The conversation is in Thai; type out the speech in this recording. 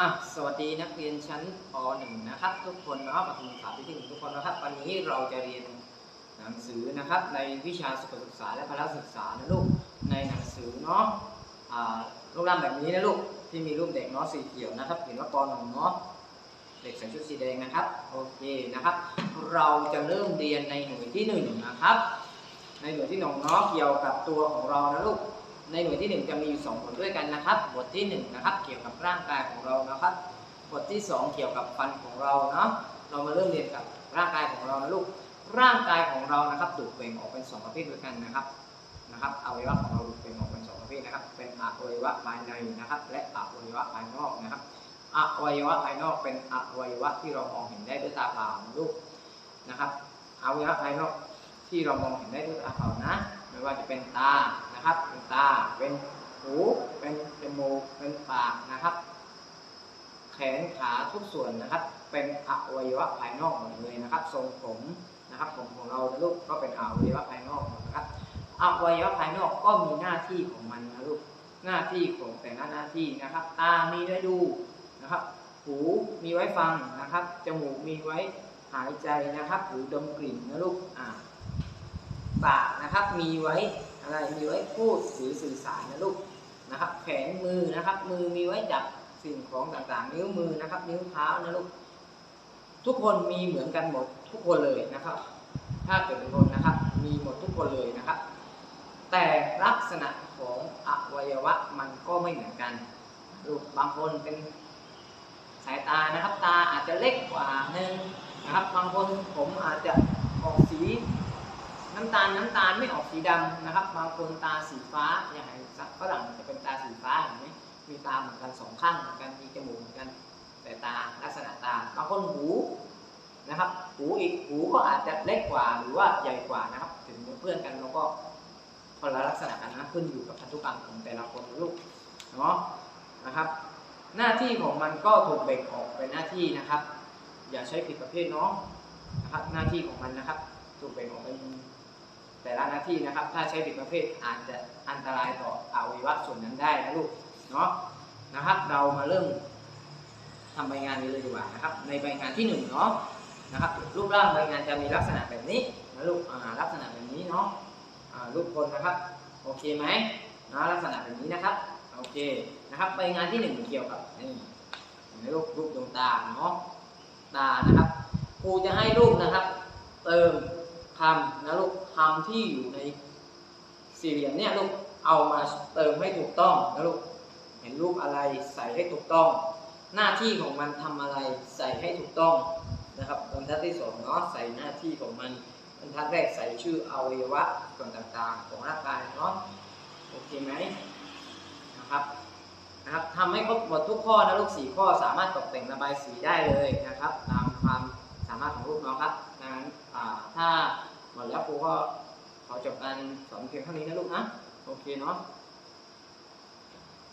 อะสวัสดีนักเรียนชั้นป .1 นะครับ ทุกคนนะครับปฐมศึกษาปีที่หนึ่งทุกคนนะครับ วันนี้เราจะเรียนหนังสือนะครับ ในวิชาสุขศึกษาและพละศึกษานะลูกในหนังสือเนาะอ่ารูปร่างแบบนี้นะลูกที่มีรูปเด็กเนาะสีเขียวนะครับเห็นว่าป .1 เนาะเด็กใส่ชุดสีแดงนะครับโอเคนะครับ เราจะเริ่มเรียนในหน่วยที่หนึ่งนะครับ ในหน่วยที่หนึ่งเนาะเกี่ยวกับตัวของเรานะลูก ในหน่วยที่ 1 จะมีอยู่2บทด้วยกันนะครับ บทที่1นะครับเกี่ยวกับร่างกายของเรานะครับ บทที่ 2 เกี่ยวกับฟันของเราเนาะเรามาเริ่มเรียนกับร่างกายของเรานะลูกร่างกายของเรานะครับถูกแบ่งออกเป็น 2 ประเภทด้วยกันนะครับนะครับอวัยวะของเราถูกแบ่งออกเป็น2ประเภทนะครับ เป็นอวัยวะภายในนะครับ และอวัยวะภายนอกนะครับอวัยวะภายนอกเป็นอวัยวะที่เรามองเห็นได้ด้วยตาเปล่านะลูกนะครับอวัยวะภายนอกที่เรามองเห็นได้ด้วยตาเปล่านะ ไม่ว่าจะเป็นตานะครับ เป็นตา เป็นหู เป็นจมูก เป็นปากนะครับ แขนขาทุกส่วนนะครับ เป็นอวัยวะภายนอกหมดเลยนะครับ ทรงผมนะครับ ผมของเราลูกก็เป็นอวัยวะภายนอกหมดนะครับอวัยวะภายนอกก็มีหน้าที่ของมันนะลูก หน้าที่ของแต่ละหน้าที่นะครับ ตา มีไว้ดูนะครับ หูมีไว้ฟังนะครับ จมูกมีไว้หายใจนะครับ หรือดมกลิ่นนะลูก อ่า ปากนะครับ มีไว้อะไรมีไว้พูดสื่อสื่อสารนะลูกนะครับ แขนมือนะครับ มือมีไว้จับสิ่งของต่างๆ นิ้วมือนะครับ นิ้วเท้านะลูกทุกคนมีเหมือนกันหมดทุกคนเลยนะครับ ถ้าเกิดเป็นคนนะครับ มีหมดทุกคนเลยนะครับ แต่ลักษณะของอวัยวะมันก็ไม่เหมือนกันลูกบางคนเป็นสายตานะครับ ตาอาจจะเล็กกว่าหนึ่งนะครับ บางคนผมอาจจะ ตาลน้ำตาลไม่ออกสีดำนะครับ บางคนตาสีฟ้าอย่างไรสักฝรั่งจะเป็นตาสีฟ้าเห็นไหมมีตาเหมือนกันสองข้างเหมือนกันมีจมูกเหมือนกัน แต่ตาลักษณะตาบางคนหูนะครับ หูอีกหูก็อาจจะเล็กกว่าหรือว่าใหญ่กว่านะครับ ถึงเป็นเพื่อนกันเราก็คนละลักษณะกันนะขึ้นอยู่กับพันธุกรรมของแต่ละคนลูกเนาะนะครับ หน้าที่ของมันก็ถูกแบ่งออกเป็นหน้าที่นะครับ อย่าใช้ผิดประเภทเนาะนะครับ หน้าที่ของมันนะครับ ถูกแบ่งออกเป็น แต่ละหน้าที่นะครับ ถ้าใช้ผิดประเภทอาจจะอันตรายต่ออวัยวะส่วนนั้นได้นะลูกเนาะนะครับ เรามาเริ่มทำใบงานนี้เลยดีกว่านะครับ ในใบงานที่หนึ่งเนาะนะครับรูปร่างใบงานจะมีลักษณะแบบนี้นะลูกอ่าลักษณะแบบนี้เนาะรูปคนนะครับโอเคไหมนะลักษณะแบบนี้นะครับโอเคนะครับใบงานที่หนึ่งเกี่ยวกับนี่เห็นไหมลูกรูปดวงตาเนาะตานะครับครูจะให้ลูกนะครับ เติม คำนะลูกคำที่อยู่ในสี่เหลี่ยมเนี่ยลูกเอามาเติมให้ถูกต้องนะลูกเห็นรูปอะไรใส่ให้ถูกต้อง หน้าที่ของมันทำอะไรใส่ให้ถูกต้องนะครับบรรทัดที่สองเนาะใส่หน้าที่ของมันบรรทัดแรกใส่ชื่ออวัยวะส่วนต่างๆ ของร่างกายเนาะโอเคไหมนะครับนะครับทำให้ครบหมดทุกข้อนะลูกสี่ข้อสามารถตกแต่งระบายสีได้เลยนะครับ ตามความสามารถของลูกเนาะครับงนั้นถ้า หมดแล้วครูก็ขอจบการสอนเพียงเท่านี้นะลูกนะ โอเคเนาะ